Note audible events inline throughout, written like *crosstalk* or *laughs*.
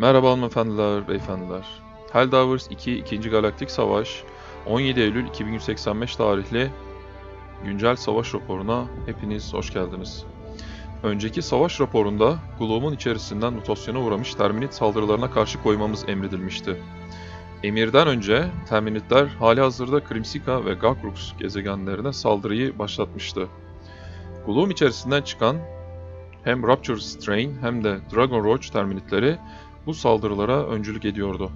Merhaba hanımefendiler, beyefendiler. Helldivers 2 2. Galaktik Savaş 17 Eylül 2185 tarihli güncel savaş raporuna hepiniz hoş geldiniz. Önceki savaş raporunda Gloom'un içerisinden mutasyona uğramış Terminit saldırılarına karşı koymamız emredilmişti. Emirden önce Terminitler hali hazırda Krimsika ve Gakrux gezegenlerine saldırıyı başlatmıştı. Gloom içerisinden çıkan hem Rapture Strain hem de Dragon Roach terminitleri bu saldırılara öncülük ediyordu.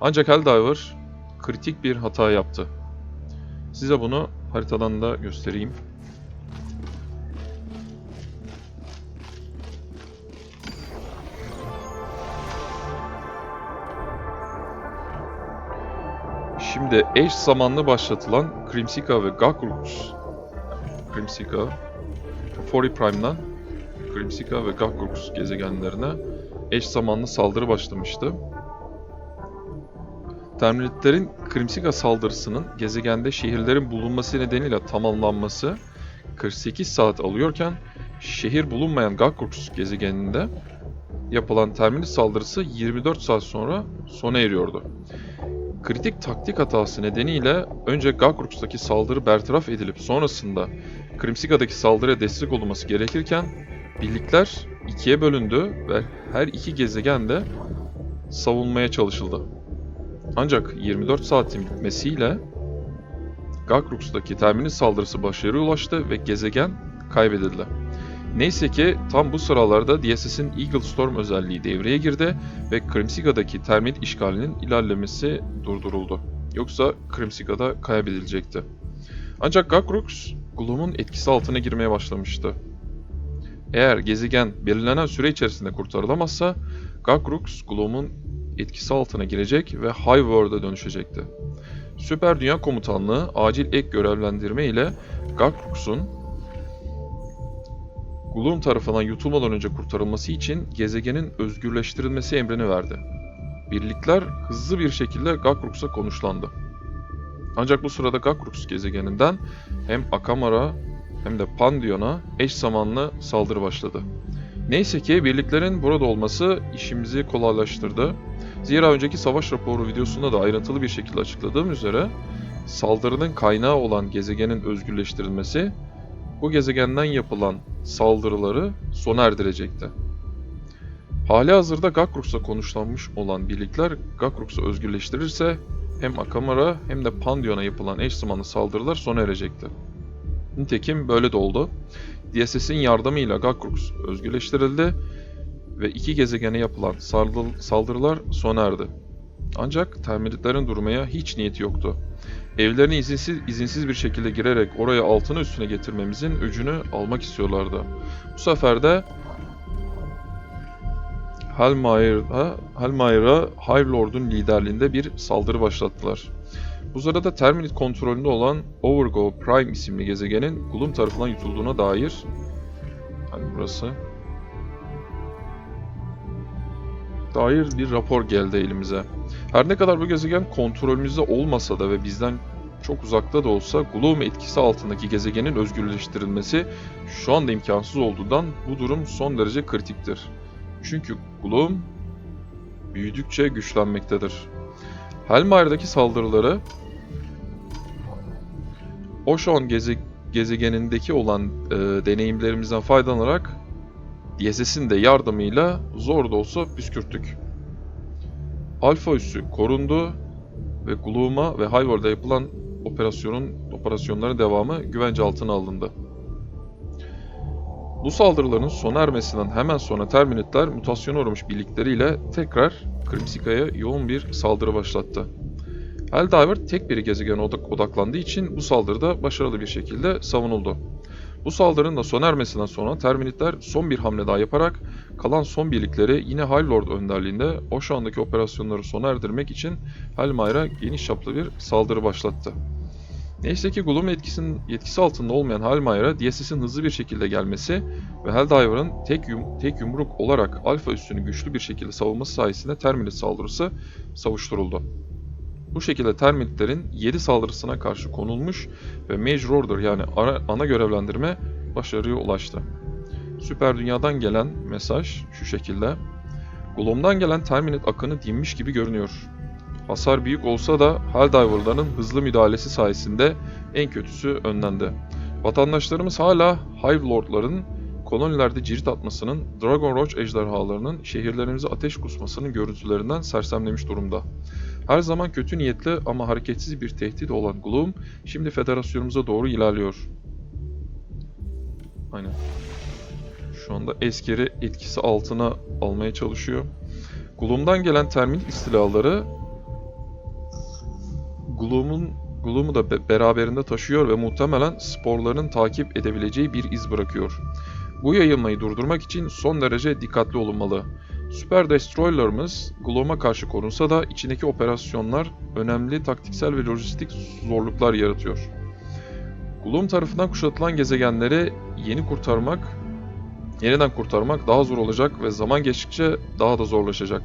Ancak Helldiver kritik bir hata yaptı. Size bunu haritadan da göstereyim. Şimdi eş zamanlı başlatılan Krimsika ve Gakrux Krimsika Fori Prime'dan Krimsika ve Gakrux gezegenlerine eş zamanlı saldırı başlamıştı. Terminitlerin Krimsika saldırısının gezegende şehirlerin bulunması nedeniyle tamamlanması 48 saat alıyorken şehir bulunmayan Gakrux gezegeninde yapılan Terminit saldırısı 24 saat sonra sona eriyordu. Kritik taktik hatası nedeniyle önce Gakrux'taki saldırı bertaraf edilip sonrasında Krimsika'daki saldırıya destek olunması gerekirken birlikler ikiye bölündü ve her iki gezegen de savunmaya çalışıldı. Ancak 24 saatin bitmesiyle Gakrux'taki terminal saldırısı başarıya ulaştı ve gezegen kaybedildi. Neyse ki tam bu sıralarda DSS'in Eagle Storm özelliği devreye girdi ve Krimsika'daki termit işgalinin ilerlemesi durduruldu. Yoksa Krimsika'da kaybedilecekti. Ancak Gakrux, Gloom'un etkisi altına girmeye başlamıştı. Eğer gezegen belirlenen süre içerisinde kurtarılamazsa, Gakrux, Gloom'un etkisi altına girecek ve High World'a dönüşecekti. Süper Dünya Komutanlığı acil ek görevlendirme ile Gakrux'un Gloom tarafından yutulmadan önce kurtarılması için gezegenin özgürleştirilmesi emrini verdi. Birlikler hızlı bir şekilde Gakrux'a konuşlandı. Ancak bu sırada Gakrux gezegeninden hem Akamara hem de Pandion'a eş zamanlı saldırı başladı. Neyse ki birliklerin burada olması işimizi kolaylaştırdı. Zira önceki savaş raporu videosunda da ayrıntılı bir şekilde açıkladığım üzere saldırının kaynağı olan gezegenin özgürleştirilmesi bu gezegenden yapılan saldırıları sona erdirecekti. Hali hazırda Gakrux'la konuşlanmış olan birlikler Gakrux'u özgürleştirirse hem Akamara hem de Pandion'a yapılan eş zamanlı saldırılar sona erecekti. Nitekim böyle de oldu. DSS'in yardımıyla Gakrux özgürleştirildi ve iki gezegene yapılan saldırılar sona erdi. Ancak termitlerin durmaya hiç niyeti yoktu. Evlerine izinsiz, izinsiz bir şekilde girerek oraya altını üstüne getirmemizin öcünü almak istiyorlardı. Bu sefer de Helmair'a Helmair'a Hive Lord'un liderliğinde bir saldırı başlattılar. Bu sırada Terminit kontrolünde olan Overgo Prime isimli gezegenin Gloom tarafından yutulduğuna dair hani burası dair bir rapor geldi elimize. Her ne kadar bu gezegen kontrolümüzde olmasa da ve bizden çok uzakta da olsa Gloom etkisi altındaki gezegenin özgürleştirilmesi şu anda imkansız olduğundan bu durum son derece kritiktir. Çünkü Gloom büyüdükçe güçlenmektedir. Helmire'daki saldırıları Oshon geze gezegenindeki olan e, deneyimlerimizden faydalanarak DSS'in de yardımıyla zor da olsa püskürttük. Alpha üssü korundu ve Gloom'a ve Highworld'a yapılan operasyonun operasyonların devamı güvence altına alındı. Bu saldırıların sona ermesinden hemen sonra Terminitler mutasyona uğramış birlikleriyle tekrar Krimsika'ya yoğun bir saldırı başlattı. Helldiver tek bir gezegene odak odaklandığı için bu saldırıda başarılı bir şekilde savunuldu. Bu saldırının da sona ermesinden sonra Terminitler son bir hamle daha yaparak kalan son birlikleri yine High Lord önderliğinde o şu andaki operasyonları sona erdirmek için Helmire'a geniş çaplı bir saldırı başlattı. Neyse ki Gloom etkisinin yetkisi altında olmayan Helmire'a DSS'in hızlı bir şekilde gelmesi ve Helldiver'ın tek, yum, tek yumruk olarak alfa üstünü güçlü bir şekilde savunması sayesinde Terminit saldırısı savuşturuldu. Bu şekilde termitlerin 7 saldırısına karşı konulmuş ve Major Order yani ana, ana görevlendirme başarıya ulaştı. Süper Dünya'dan gelen mesaj şu şekilde. Gloom'dan gelen Terminate akını dinmiş gibi görünüyor. Hasar büyük olsa da Helldiver'ların hızlı müdahalesi sayesinde en kötüsü önlendi. Vatandaşlarımız hala Hive Lord'ların kolonilerde cirit atmasının, Dragon Roach ejderhalarının şehirlerimize ateş kusmasının görüntülerinden sersemlemiş durumda. Her zaman kötü niyetli ama hareketsiz bir tehdit olan Gloom, şimdi federasyonumuza doğru ilerliyor. Aynen. Şu anda Esker'i etkisi altına almaya çalışıyor. Gloom'dan gelen termit istilaları Gloom'un Gloom'u da be- beraberinde taşıyor ve muhtemelen sporların takip edebileceği bir iz bırakıyor. Bu yayılmayı durdurmak için son derece dikkatli olunmalı. Super Destroyer'larımız Gloom'a karşı korunsa da içindeki operasyonlar önemli taktiksel ve lojistik zorluklar yaratıyor. Gloom tarafından kuşatılan gezegenleri yeni kurtarmak, yeniden kurtarmak daha zor olacak ve zaman geçtikçe daha da zorlaşacak.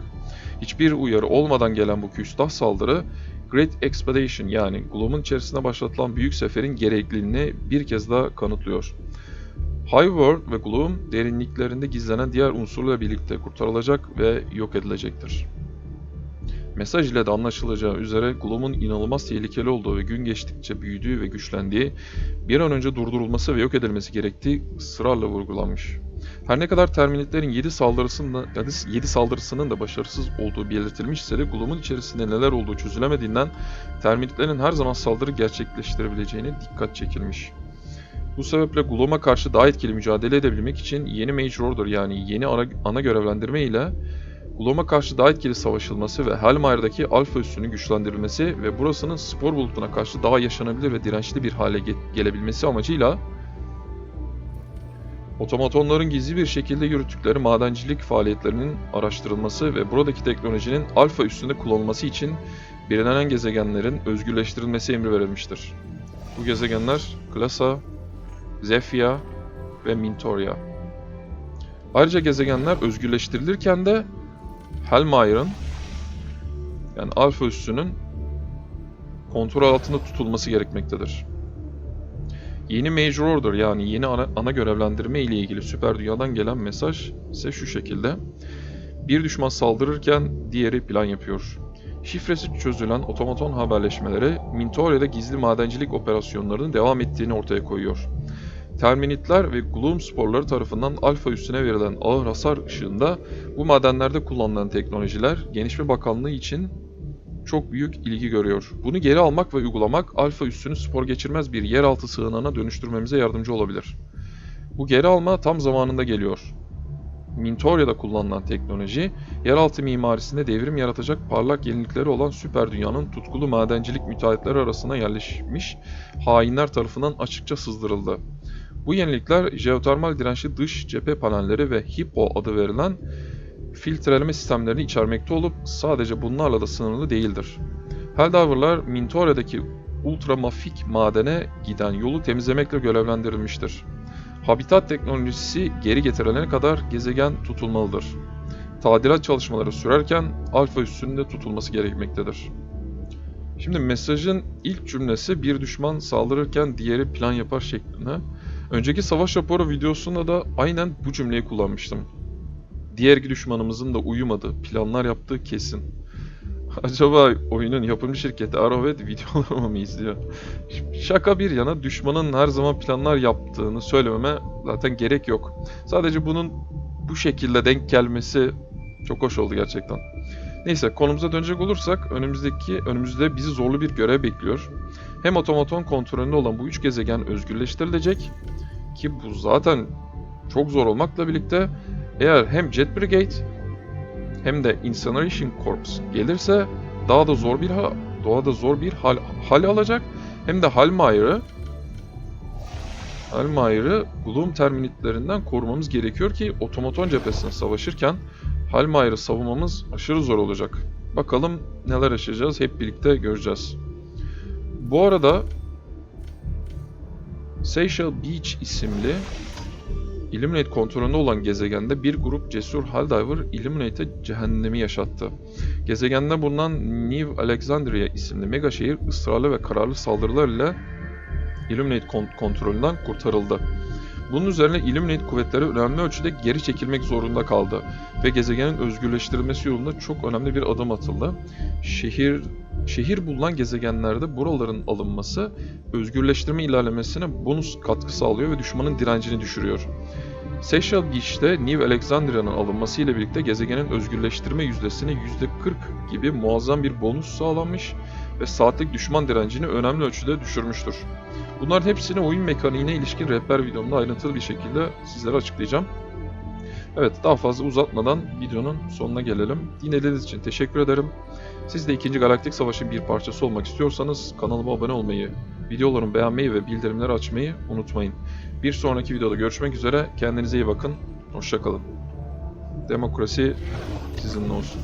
Hiçbir uyarı olmadan gelen bu küstah saldırı Great Expedition yani Gloom'un içerisinde başlatılan büyük seferin gerekliliğini bir kez daha kanıtlıyor. High World ve Gloom derinliklerinde gizlenen diğer unsurlarla birlikte kurtarılacak ve yok edilecektir. Mesaj ile de anlaşılacağı üzere Gloom'un inanılmaz tehlikeli olduğu ve gün geçtikçe büyüdüğü ve güçlendiği, bir an önce durdurulması ve yok edilmesi gerektiği ısrarla vurgulanmış. Her ne kadar Terminitlerin 7 saldırısının da, 7 saldırısının da başarısız olduğu belirtilmişse de Gloom'un içerisinde neler olduğu çözülemediğinden Terminitlerin her zaman saldırı gerçekleştirebileceğine dikkat çekilmiş. Bu sebeple Gloom'a karşı daha etkili mücadele edebilmek için yeni Major Order yani yeni ana, ana görevlendirme ile Gloom'a karşı daha etkili savaşılması ve Hellmire'daki alfa üssünün güçlendirilmesi ve burasının spor bulutuna karşı daha yaşanabilir ve dirençli bir hale ge- gelebilmesi amacıyla otomatonların gizli bir şekilde yürüttükleri madencilik faaliyetlerinin araştırılması ve buradaki teknolojinin alfa üstünde kullanılması için belirlenen gezegenlerin özgürleştirilmesi emri verilmiştir. Bu gezegenler Klasa, Zephyr ve Mintoria. Ayrıca gezegenler özgürleştirilirken de Hellmire'ın yani alfa üssünün kontrol altında tutulması gerekmektedir. Yeni Major Order yani yeni ana, ana görevlendirme ile ilgili süper dünyadan gelen mesaj ise şu şekilde. Bir düşman saldırırken diğeri plan yapıyor. Şifresi çözülen otomaton haberleşmeleri Mintoria'da gizli madencilik operasyonlarının devam ettiğini ortaya koyuyor. Terminitler ve Gloom sporları tarafından alfa üstüne verilen ağır hasar ışığında bu madenlerde kullanılan teknolojiler Genişme Bakanlığı için çok büyük ilgi görüyor. Bunu geri almak ve uygulamak alfa üssünü spor geçirmez bir yeraltı sığınağına dönüştürmemize yardımcı olabilir. Bu geri alma tam zamanında geliyor. Mintoria'da kullanılan teknoloji, yeraltı mimarisinde devrim yaratacak parlak yenilikleri olan süper dünyanın tutkulu madencilik müteahhitleri arasına yerleşmiş hainler tarafından açıkça sızdırıldı. Bu yenilikler jeotermal dirençli dış cephe panelleri ve HIPPO adı verilen filtreleme sistemlerini içermekte olup sadece bunlarla da sınırlı değildir. Helldiver'lar Mintoria'daki ultramafik madene giden yolu temizlemekle görevlendirilmiştir. Habitat teknolojisi geri getirilene kadar gezegen tutulmalıdır. Tadilat çalışmaları sürerken alfa üstünde tutulması gerekmektedir. Şimdi mesajın ilk cümlesi bir düşman saldırırken diğeri plan yapar şeklinde. Önceki savaş raporu videosunda da aynen bu cümleyi kullanmıştım. Diğer düşmanımızın da uyumadığı, planlar yaptığı kesin. *laughs* Acaba oyunun yapımcı şirketi Arrowhead videolarımı mı izliyor? Şaka bir yana düşmanın her zaman planlar yaptığını söylememe zaten gerek yok. Sadece bunun bu şekilde denk gelmesi çok hoş oldu gerçekten. Neyse konumuza dönecek olursak önümüzdeki önümüzde bizi zorlu bir görev bekliyor. Hem otomaton kontrolünde olan bu üç gezegen özgürleştirilecek ki bu zaten çok zor olmakla birlikte eğer hem Jet Brigade hem de Incineration Corps gelirse daha da zor bir ha daha da zor bir hal, hal alacak. Hem de Halmire'ı Halmire'ı Gloom terminitlerinden korumamız gerekiyor ki otomaton cephesine savaşırken Halmire'ı savunmamız aşırı zor olacak. Bakalım neler yaşayacağız hep birlikte göreceğiz. Bu arada Seychelles Beach isimli Illuminate kontrolünde olan gezegende bir grup cesur Helldiver Illuminate'e cehennemi yaşattı. Gezegende bulunan New Alexandria isimli mega şehir ısrarlı ve kararlı saldırılar ile Illuminate kon- kontrolünden kurtarıldı. Bunun üzerine Illuminate kuvvetleri önemli ölçüde geri çekilmek zorunda kaldı ve gezegenin özgürleştirilmesi yolunda çok önemli bir adım atıldı. Şehir şehir bulunan gezegenlerde buraların alınması özgürleştirme ilerlemesine bonus katkı sağlıyor ve düşmanın direncini düşürüyor. Seychelles Beach'te New Alexandria'nın alınması ile birlikte gezegenin özgürleştirme yüzdesine %40 gibi muazzam bir bonus sağlanmış ve saatlik düşman direncini önemli ölçüde düşürmüştür. Bunların hepsini oyun mekaniğine ilişkin rehber videomda ayrıntılı bir şekilde sizlere açıklayacağım. Evet daha fazla uzatmadan videonun sonuna gelelim. Dinlediğiniz için teşekkür ederim. Siz de 2. Galaktik Savaş'ın bir parçası olmak istiyorsanız kanalıma abone olmayı, videolarımı beğenmeyi ve bildirimleri açmayı unutmayın. Bir sonraki videoda görüşmek üzere. Kendinize iyi bakın. Hoşçakalın. Demokrasi sizinle olsun.